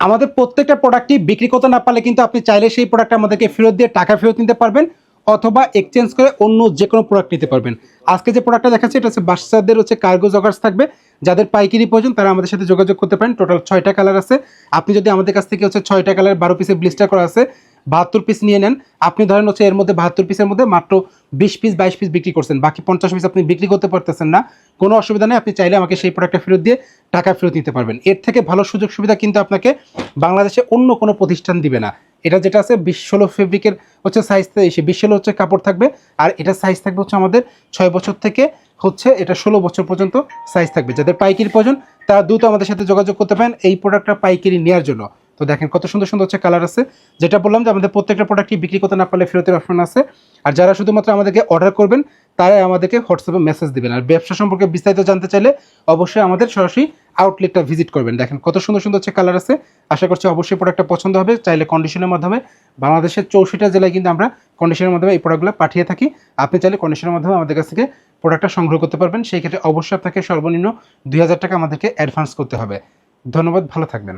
আমাদের প্রত্যেকটা প্রোডাক্টই বিক্রি করতে না পারলে কিন্তু আপনি চাইলে সেই প্রোডাক্ট আমাদেরকে ফেরত দিয়ে টাকা ফেরত নিতে পারবেন। অথবা এক্সচেঞ্জ করে অন্য যে কোনো প্রোডাক্ট নিতে পারবেন। আজকে যে প্রোডাক্টটা দেখাচ্ছি, এটা হচ্ছে বাচ্চাদের হচ্ছে কার্গো জগার্স থাকবে। যাদের পাইকারি প্রয়োজন, তারা আমাদের সাথে যোগাযোগ করতে পারেন। টোটাল ছয়টা কালার আছে। আপনি যদি আমাদের কাছ থেকে হচ্ছে ছয়টা কালার বারো পিসের ব্লিস্টার করা আছে, বাহাত্তর পিস নিয়ে নেন। আপনি ধরেন হচ্ছে এর মধ্যে বাহাত্তর পিসের মধ্যে মাত্র বিশ পিস বাইশ পিস বিক্রি করছেন। বাকি পঞ্চাশ পিস আপনি বিক্রি করতে পারতেছেন না। কোনো অসুবিধা নেই। আপনি চাইলে আমাকে সেই প্রোডাক্টটা ফেরত দিয়ে টাকা ফেরত নিতে পারবেন। এর থেকে ভালো সুযোগ সুবিধা কিন্তু আপনাকে বাংলাদেশে অন্য কোনো প্রতিষ্ঠান দিবে না। এটা যেটা আছে বিশ ষোলো ফেব্রিকের হচ্ছে সাইজ এসে বিশ ষোলো হচ্ছে কাপড় থাকবে। আর এটা সাইজ থাকবে হচ্ছে আমাদের ছয় বছর থেকে হচ্ছে এটা ষোলো বছর পর্যন্ত সাইজ থাকবে। যাদের পাইকারি প্রয়োজন, তারা দ্রুত আমাদের সাথে যোগাযোগ করতে পারেন এই প্রোডাক্টটা পাইকারি নেওয়ার জন্য। তো দেখেন কত সুন্দর সুন্দর হচ্ছে কালার আছে। যেটা বললাম যে আমাদের প্রত্যেকটা প্রোডাক্টই বিক্রি করতে না পারলে ফেরতের অপশন আছে। আর যারা শুধুমাত্র আমাদেরকে অর্ডার করবেন, তারাই আমাদেরকে হোয়াটসঅ্যাপে মেসেজ দেবেন। আর ব্যবসা সম্পর্কে বিস্তারিত জানতে চাইলে অবশ্যই আমাদের সরাসরি আউটলেটটা ভিজিট করবেন। দেখেন কত সুন্দর সুন্দর হচ্ছে কালার আছে। আশা করছি অবশ্যই প্রোডাক্টটা পছন্দ হবে। চাইলে কন্ডিশনের মাধ্যমে বাংলাদেশের চৌষট্টিটা জেলায় কিন্তু আমরা কন্ডিশনের মাধ্যমে এই প্রোডাক্টগুলো পাঠিয়ে থাকি। আপনি চাইলে কন্ডিশনের মাধ্যমে আমাদের কাছ থেকে প্রোডাক্টটা সংগ্রহ করতে পারবেন। সেই ক্ষেত্রে অবশ্যই আপনাকে সর্বনিম্ন দুই হাজার টাকা আমাদেরকে অ্যাডভান্স করতে হবে। ধন্যবাদ, ভালো থাকবেন।